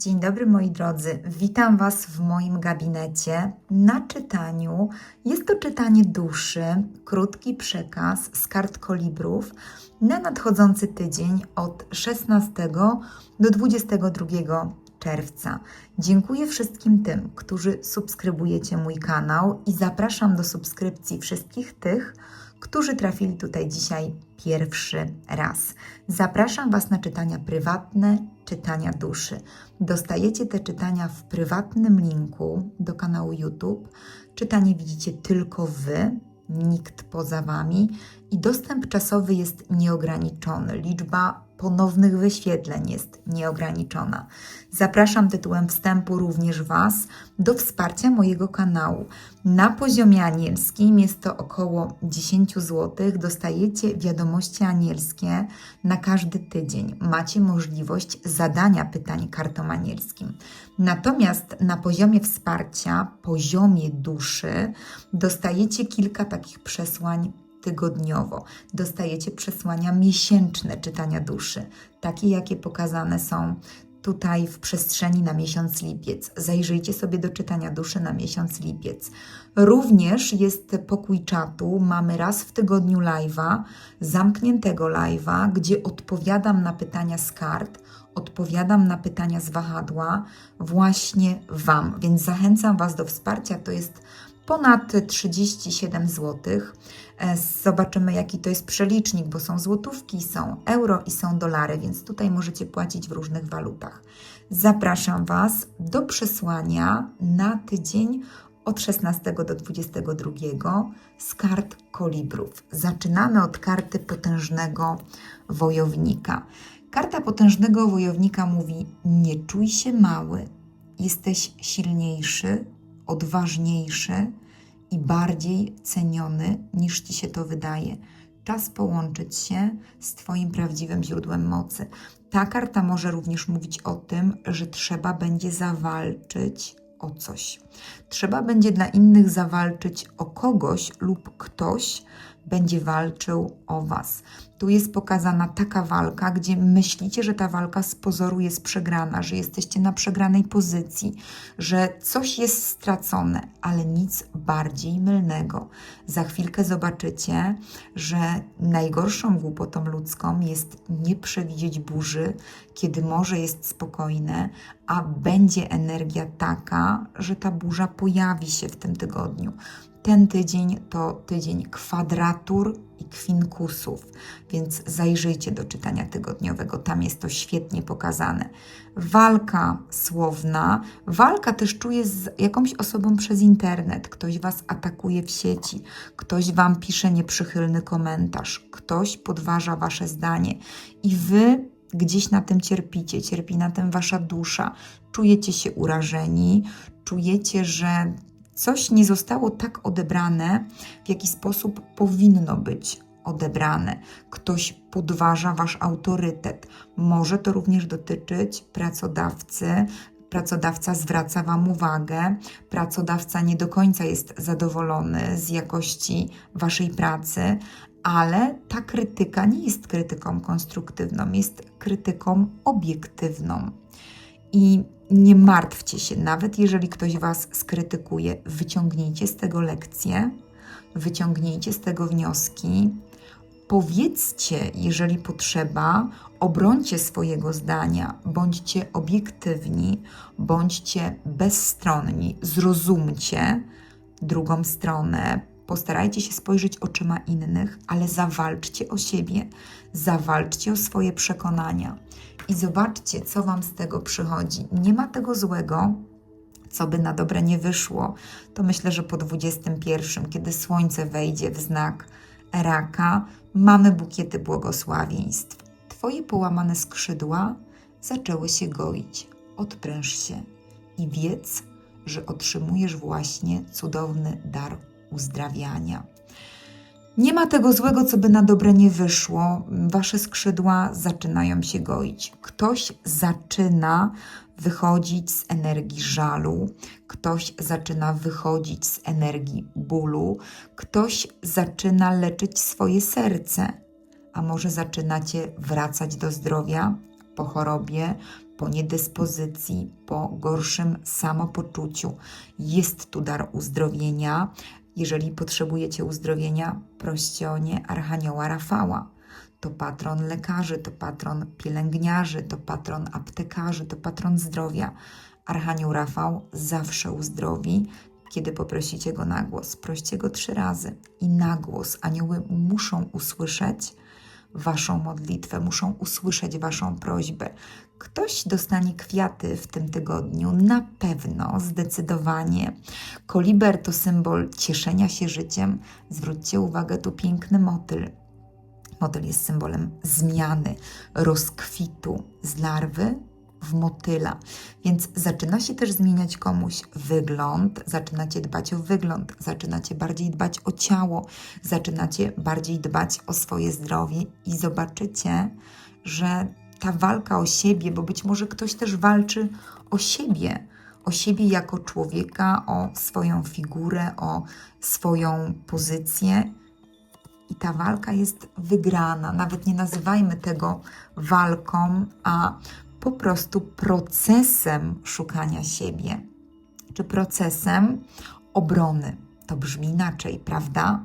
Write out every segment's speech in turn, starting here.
Dzień dobry moi drodzy, witam Was w moim gabinecie na czytaniu. Jest to czytanie duszy, krótki przekaz z kart kolibrów na nadchodzący tydzień od 16 do 22 czerwca. Dziękuję wszystkim tym, którzy subskrybujecie mój kanał i zapraszam do subskrypcji wszystkich tych, trafili tutaj dzisiaj pierwszy raz. Zapraszam Was na czytania prywatne, czytania duszy. Dostajecie te czytania w prywatnym linku do kanału YouTube. Czytanie widzicie tylko Wy, nikt poza Wami i dostęp czasowy jest nieograniczony. Liczba ponownych wyświetleń jest nieograniczona. Zapraszam tytułem wstępu również Was do wsparcia mojego kanału. Na poziomie anielskim jest to około 10 zł. Dostajecie wiadomości anielskie na każdy tydzień. Macie możliwość zadania pytań kartom anielskim. Natomiast na poziomie wsparcia, poziomie duszy, dostajecie kilka takich przesłań tygodniowo. Dostajecie przesłania miesięczne czytania duszy, takie jakie pokazane są tutaj w przestrzeni na miesiąc lipiec. Zajrzyjcie sobie do czytania duszy na miesiąc lipiec. Również jest pokój czatu. Mamy raz w tygodniu live'a, zamkniętego live'a, gdzie odpowiadam na pytania z kart, odpowiadam na pytania z wahadła właśnie Wam. Więc zachęcam Was do wsparcia. To jest ponad 37 zł. E, Zobaczymy, jaki to jest przelicznik, bo są złotówki, są euro i są dolary, więc tutaj możecie płacić w różnych walutach. Zapraszam Was do przesłania na tydzień od 16 do 22 z kart kolibrów. Zaczynamy od karty potężnego wojownika. Karta potężnego wojownika mówi: Nie czuj się mały, jesteś silniejszy, odważniejszy i bardziej ceniony niż ci się to wydaje. Czas połączyć się z Twoim prawdziwym źródłem mocy. Ta karta może również mówić o tym, że trzeba będzie zawalczyć o coś. Trzeba będzie dla innych zawalczyć o kogoś lub ktoś będzie walczył o Was. Tu jest pokazana taka walka, gdzie myślicie, że ta walka z pozoru jest przegrana, że jesteście na przegranej pozycji, że coś jest stracone, ale nic bardziej mylnego. Za chwilkę zobaczycie, że najgorszą głupotą ludzką jest nie przewidzieć burzy, kiedy morze jest spokojne, a będzie energia taka, że ta burza pojawi się w tym tygodniu. Ten tydzień to tydzień kwadratur i kwinkusów, więc zajrzyjcie do czytania tygodniowego, tam jest to świetnie pokazane. Walka słowna, walka też czuje z jakąś osobą przez internet. Ktoś was atakuje w sieci, ktoś wam pisze nieprzychylny komentarz, ktoś podważa wasze zdanie. I wy gdzieś na tym cierpicie, cierpi na tym wasza dusza, czujecie się urażeni, czujecie, że coś nie zostało tak odebrane, w jaki sposób powinno być odebrane. Ktoś podważa wasz autorytet. Może to również dotyczyć pracodawcy. Pracodawca zwraca Wam uwagę, pracodawca nie do końca jest zadowolony z jakości Waszej pracy, ale ta krytyka nie jest krytyką konstruktywną, jest krytyką obiektywną. I nie martwcie się, nawet jeżeli ktoś Was skrytykuje, wyciągnijcie z tego lekcje, wyciągnijcie z tego wnioski, powiedzcie, jeżeli potrzeba, obrońcie swojego zdania, bądźcie obiektywni, bądźcie bezstronni, zrozumcie drugą stronę, postarajcie się spojrzeć oczyma innych, ale zawalczcie o siebie, zawalczcie o swoje przekonania i zobaczcie, co Wam z tego przychodzi. Nie ma tego złego, co by na dobre nie wyszło. To myślę, że po 21, kiedy słońce wejdzie w znak raka, mamy bukiety błogosławieństw. Twoje połamane skrzydła zaczęły się goić. Odpręż się i wiedz, że otrzymujesz właśnie cudowny dar uzdrawiania. Nie ma tego złego, co by na dobre nie wyszło. Wasze skrzydła zaczynają się goić. Ktoś zaczyna wychodzić z energii żalu, ktoś zaczyna wychodzić z energii bólu, ktoś zaczyna leczyć swoje serce, a może zaczynacie wracać do zdrowia po chorobie, po niedyspozycji, po gorszym samopoczuciu. Jest tu dar uzdrowienia. Jeżeli potrzebujecie uzdrowienia, proście o nie Archanioła Rafała. To patron lekarzy, to patron pielęgniarzy, to patron aptekarzy, to patron zdrowia. Archanioł Rafał zawsze uzdrowi, kiedy poprosicie go na głos. Proście go trzy razy i na głos. Anioły muszą usłyszeć Waszą modlitwę, muszą usłyszeć Waszą prośbę. Ktoś dostanie kwiaty w tym tygodniu, na pewno, zdecydowanie. Koliber to symbol cieszenia się życiem. Zwróćcie uwagę, tu piękny motyl. Motyl jest symbolem zmiany, rozkwitu z larwy w motyla. Więc zaczyna się też zmieniać komuś wygląd, zaczynacie dbać o wygląd, zaczynacie bardziej dbać o ciało, zaczynacie bardziej dbać o swoje zdrowie i zobaczycie, że ta walka o siebie, bo być może ktoś też walczy o siebie, o siebie jako człowieka, o swoją figurę, o swoją pozycję. I ta walka jest wygrana. Nawet nie nazywajmy tego walką, a po prostu procesem szukania siebie, czy procesem obrony. To brzmi inaczej, prawda?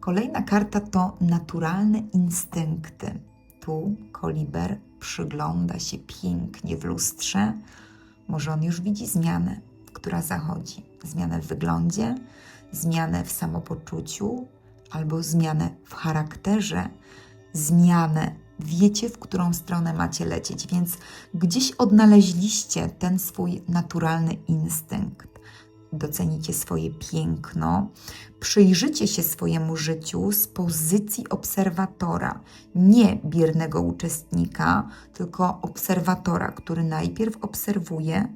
Kolejna karta to naturalne instynkty. Tu koliber przygląda się pięknie w lustrze. Może on już widzi zmianę, która zachodzi. Zmianę w wyglądzie, zmianę w samopoczuciu, albo zmianę w charakterze, zmianę wiecie, w którą stronę macie lecieć, więc gdzieś odnaleźliście ten swój naturalny instynkt. Docenicie swoje piękno, przyjrzycie się swojemu życiu z pozycji obserwatora, nie biernego uczestnika, tylko obserwatora, który najpierw obserwuje,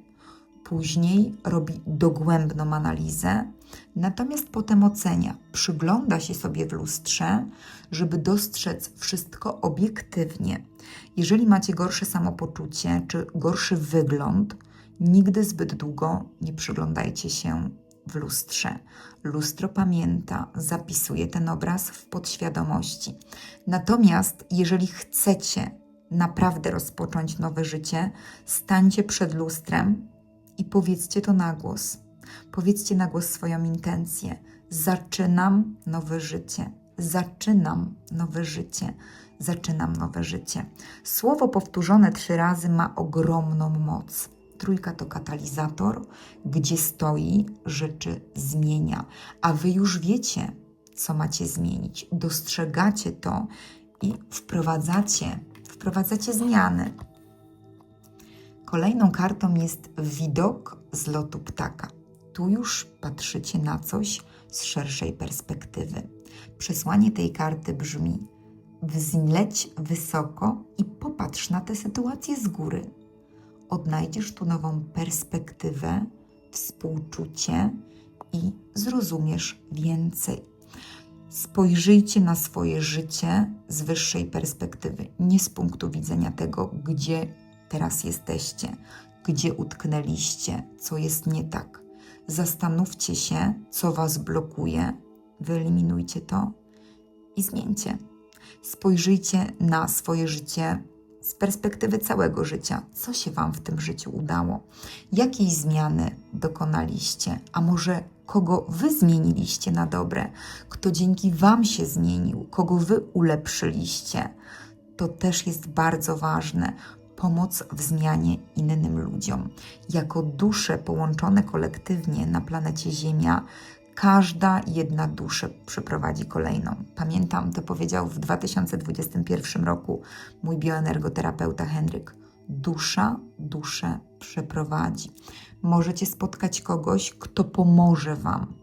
później robi dogłębną analizę, natomiast potem ocenia, przygląda się sobie w lustrze, żeby dostrzec wszystko obiektywnie. Jeżeli macie gorsze samopoczucie czy gorszy wygląd, nigdy zbyt długo nie przyglądajcie się w lustrze. Lustro pamięta, zapisuje ten obraz w podświadomości. Natomiast jeżeli chcecie naprawdę rozpocząć nowe życie, stańcie przed lustrem i powiedzcie to na głos. Powiedzcie na głos swoją intencję. Zaczynam nowe życie. Zaczynam nowe życie. Zaczynam nowe życie. Słowo powtórzone trzy razy ma ogromną moc. Trójka to katalizator, gdzie stoi, rzeczy zmienia, a wy już wiecie, co macie zmienić. Dostrzegacie to i wprowadzacie, wprowadzacie zmiany. Kolejną kartą jest widok z lotu ptaka. Tu już patrzycie na coś z szerszej perspektywy. Przesłanie tej karty brzmi: wzleć wysoko i popatrz na tę sytuację z góry. Odnajdziesz tu nową perspektywę, współczucie i zrozumiesz więcej. Spojrzyjcie na swoje życie z wyższej perspektywy, nie z punktu widzenia tego, gdzie teraz jesteście, gdzie utknęliście, co jest nie tak. Zastanówcie się, co Was blokuje, wyeliminujcie to i zmieńcie. Spojrzyjcie na swoje życie z perspektywy całego życia. Co się Wam w tym życiu udało? Jakiej zmiany dokonaliście? A może kogo Wy zmieniliście na dobre? Kto dzięki Wam się zmienił? Kogo Wy ulepszyliście? To też jest bardzo ważne pomoc w zmianie innym ludziom. Jako dusze połączone kolektywnie na planecie Ziemia, każda jedna dusza przyprowadzi kolejną. Pamiętam, to powiedział w 2021 roku mój bioenergoterapeuta Henryk. Dusza duszę przeprowadzi. Możecie spotkać kogoś, kto pomoże Wam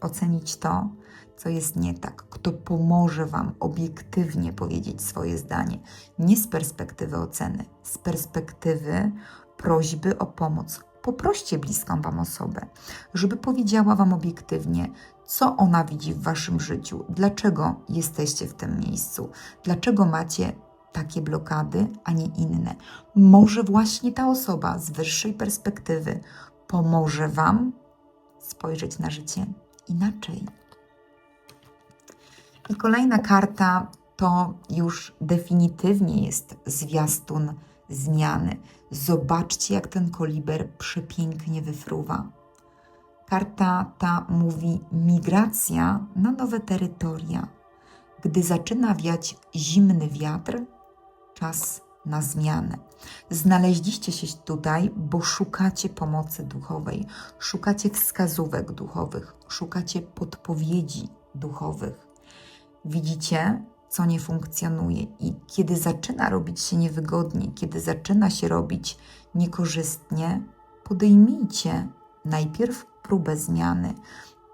ocenić to, co jest nie tak, kto pomoże Wam obiektywnie powiedzieć swoje zdanie, nie z perspektywy oceny, z perspektywy prośby o pomoc. Poproście bliską Wam osobę, żeby powiedziała Wam obiektywnie, co ona widzi w Waszym życiu, dlaczego jesteście w tym miejscu, dlaczego macie takie blokady, a nie inne. Może właśnie ta osoba z wyższej perspektywy pomoże Wam spojrzeć na życie inaczej. I kolejna karta to już definitywnie jest zwiastun zmiany. Zobaczcie, jak ten koliber przepięknie wyfruwa. Karta ta mówi migracja na nowe terytoria. Gdy zaczyna wiać zimny wiatr, czas na zmianę. Znaleźliście się tutaj, bo szukacie pomocy duchowej, szukacie wskazówek duchowych, szukacie podpowiedzi duchowych. Widzicie, co nie funkcjonuje, i kiedy zaczyna robić się niewygodnie, kiedy zaczyna się robić niekorzystnie, podejmijcie najpierw próbę zmiany.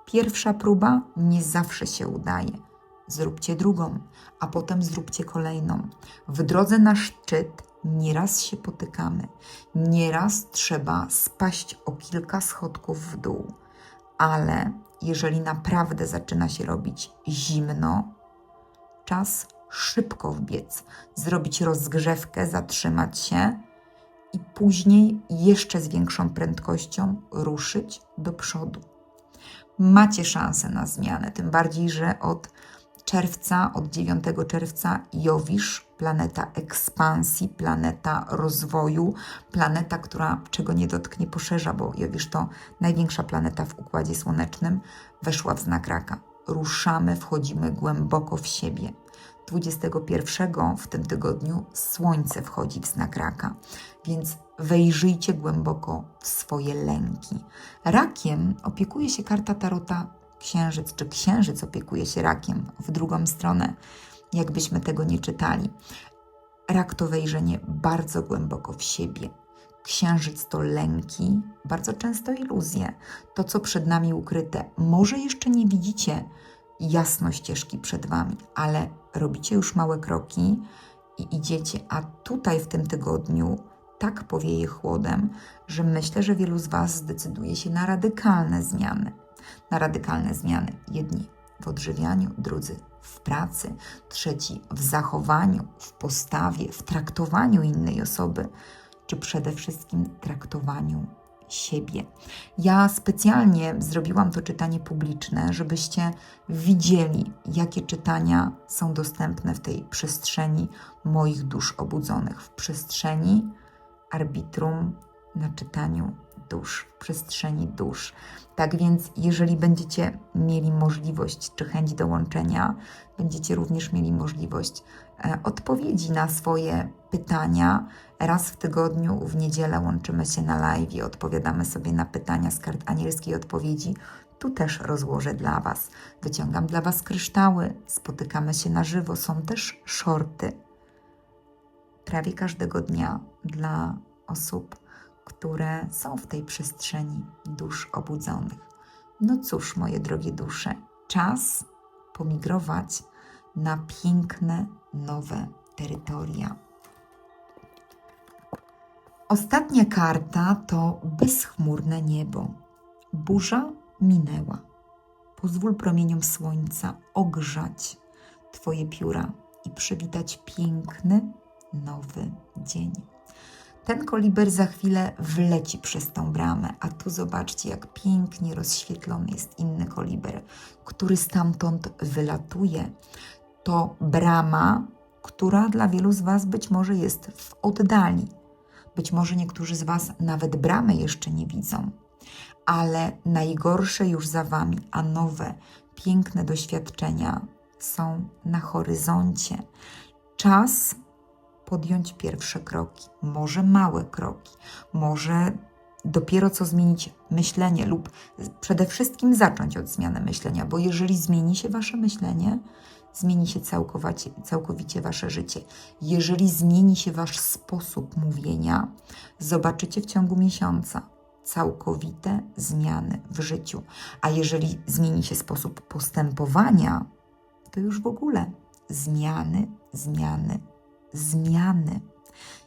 Pierwsza próba nie zawsze się udaje. Zróbcie drugą, a potem zróbcie kolejną. W drodze na szczyt nieraz się potykamy, nieraz trzeba spaść o kilka schodków w dół, ale jeżeli naprawdę zaczyna się robić zimno, czas szybko wbiec, zrobić rozgrzewkę, zatrzymać się i później jeszcze z większą prędkością ruszyć do przodu. Macie szansę na zmianę, tym bardziej, że od czerwca, od 9 czerwca Jowisz, planeta ekspansji, planeta rozwoju, planeta, która czego nie dotknie, poszerza, bo Jowisz to największa planeta w Układzie Słonecznym, weszła w znak raka. Ruszamy, wchodzimy głęboko w siebie. 21 w tym tygodniu Słońce wchodzi w znak raka, więc wejrzyjcie głęboko w swoje lęki. Rakiem opiekuje się karta Tarota Księżyc, czy Księżyc opiekuje się rakiem w drugą stronę, jakbyśmy tego nie czytali. Rak to wejrzenie bardzo głęboko w siebie. Księżyc to lęki, bardzo często iluzje. To, co przed nami ukryte. Może jeszcze nie widzicie jasno ścieżki przed wami, ale robicie już małe kroki i idziecie. A tutaj w tym tygodniu tak powieje chłodem, że myślę, że wielu z Was zdecyduje się na radykalne zmiany. Na radykalne zmiany. Jedni w odżywianiu, drudzy w pracy, trzeci w zachowaniu, w postawie, w traktowaniu innej osoby, czy przede wszystkim traktowaniu siebie. Ja specjalnie zrobiłam to czytanie publiczne, żebyście widzieli, jakie czytania są dostępne w tej przestrzeni moich dusz obudzonych, w przestrzeni arbitrum na czytaniu dusz, w przestrzeni dusz. Tak więc, jeżeli będziecie mieli możliwość czy chęć dołączenia, będziecie również mieli możliwość e, odpowiedzi na swoje pytania. Raz w tygodniu, w niedzielę łączymy się na live i odpowiadamy sobie na pytania z kart anielskiej odpowiedzi. Tu też rozłożę dla Was. Wyciągam dla Was kryształy, spotykamy się na żywo, są też shorty. Prawie każdego dnia dla osób, które są w tej przestrzeni dusz obudzonych. No cóż, moje drogie dusze, czas pomigrować na piękne, nowe terytoria. Ostatnia karta to bezchmurne niebo. Burza minęła. Pozwól promieniom słońca ogrzać Twoje pióra i przywitać piękny, nowy dzień. Ten koliber za chwilę wleci przez tą bramę, a tu zobaczcie, jak pięknie rozświetlony jest inny koliber, który stamtąd wylatuje. To brama, która dla wielu z Was być może jest w oddali. Być może niektórzy z Was nawet bramy jeszcze nie widzą, ale najgorsze już za Wami, a nowe, piękne doświadczenia są na horyzoncie. Czas podjąć pierwsze kroki, może małe kroki, może dopiero co zmienić myślenie lub przede wszystkim zacząć od zmiany myślenia, bo jeżeli zmieni się Wasze myślenie, zmieni się całkowicie, całkowicie Wasze życie. Jeżeli zmieni się Wasz sposób mówienia, zobaczycie w ciągu miesiąca całkowite zmiany w życiu. A jeżeli zmieni się sposób postępowania, to już w ogóle zmiany, zmiany, zmiany.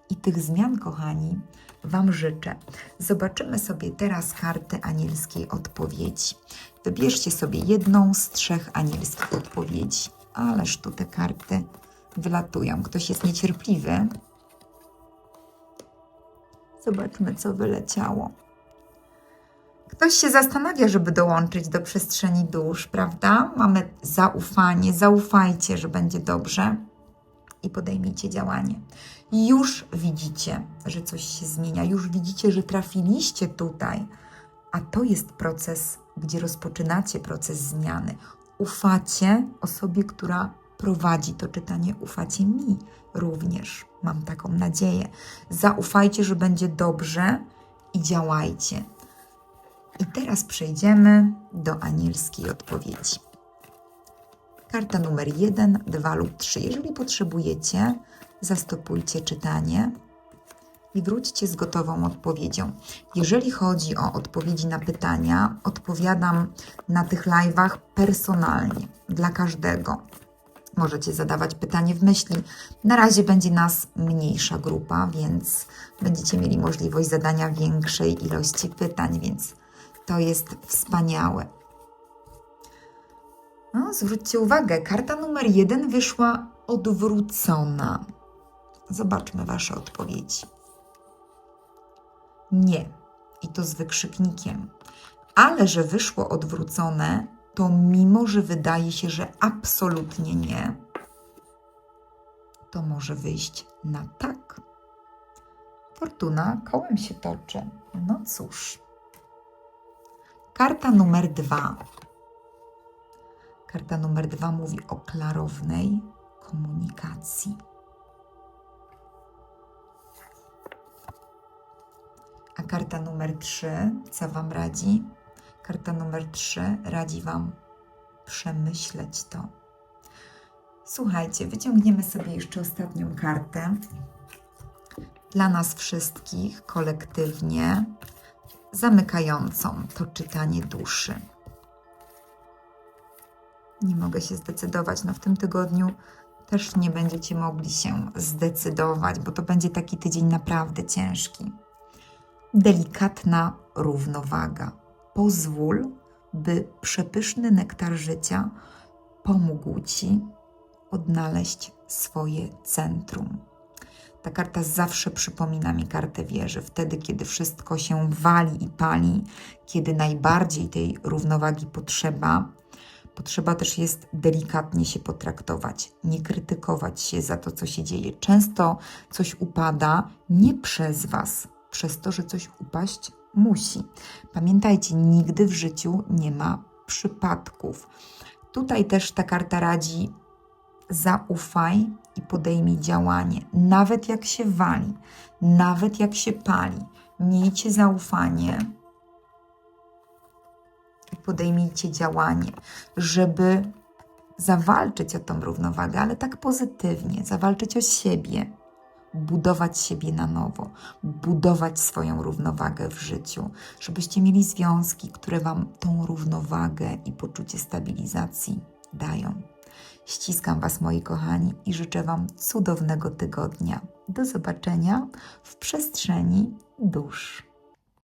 I tych zmian, kochani, Wam życzę. Zobaczymy sobie teraz kartę anielskiej odpowiedzi. Wybierzcie sobie jedną z trzech anielskich odpowiedzi. Ależ tu te karty wylatują. Ktoś jest niecierpliwy. Zobaczmy, co wyleciało. Ktoś się zastanawia, żeby dołączyć do przestrzeni dusz, prawda? Mamy zaufanie, zaufajcie, że będzie dobrze i podejmijcie działanie. Już widzicie, że coś się zmienia, już widzicie, że trafiliście tutaj, a to jest proces, gdzie rozpoczynacie proces zmiany. Ufacie osobie, która prowadzi to czytanie, ufacie mi również. Mam taką nadzieję. Zaufajcie, że będzie dobrze i działajcie. I teraz przejdziemy do anielskiej odpowiedzi. Karta numer 1, 2 lub 3. Jeżeli potrzebujecie, zastopujcie czytanie i wróćcie z gotową odpowiedzią. Jeżeli chodzi o odpowiedzi na pytania, odpowiadam na tych live'ach personalnie, dla każdego. Możecie zadawać pytanie w myśli. Na razie będzie nas mniejsza grupa, więc będziecie mieli możliwość zadania większej ilości pytań, więc to jest wspaniałe. No, zwróćcie uwagę, karta numer jeden wyszła odwrócona. Zobaczmy Wasze odpowiedzi. Nie. I to z wykrzyknikiem. Ale że wyszło odwrócone, to mimo, że wydaje się, że absolutnie nie, to może wyjść na tak. Fortuna kołem się toczy. No cóż. Karta numer dwa. Karta numer dwa mówi o klarownej komunikacji. A karta numer 3, co Wam radzi? Karta numer 3 radzi Wam przemyśleć to. Słuchajcie, wyciągniemy sobie jeszcze ostatnią kartę. Dla nas wszystkich kolektywnie, zamykającą to czytanie duszy. Nie mogę się zdecydować. No w tym tygodniu też nie będziecie mogli się zdecydować, bo to będzie taki tydzień naprawdę ciężki delikatna równowaga. Pozwól, by przepyszny nektar życia pomógł Ci odnaleźć swoje centrum. Ta karta zawsze przypomina mi kartę wieży, wtedy, kiedy wszystko się wali i pali, kiedy najbardziej tej równowagi potrzeba. Potrzeba też jest delikatnie się potraktować, nie krytykować się za to, co się dzieje. Często coś upada nie przez Was, przez to, że coś upaść musi. Pamiętajcie, nigdy w życiu nie ma przypadków. Tutaj też ta karta radzi: zaufaj i podejmij działanie, nawet jak się wali, nawet jak się pali. Miejcie zaufanie podejmijcie działanie, żeby zawalczyć o tą równowagę, ale tak pozytywnie, zawalczyć o siebie budować siebie na nowo, budować swoją równowagę w życiu, żebyście mieli związki, które Wam tą równowagę i poczucie stabilizacji dają. Ściskam Was, moi kochani, i życzę Wam cudownego tygodnia. Do zobaczenia w przestrzeni dusz.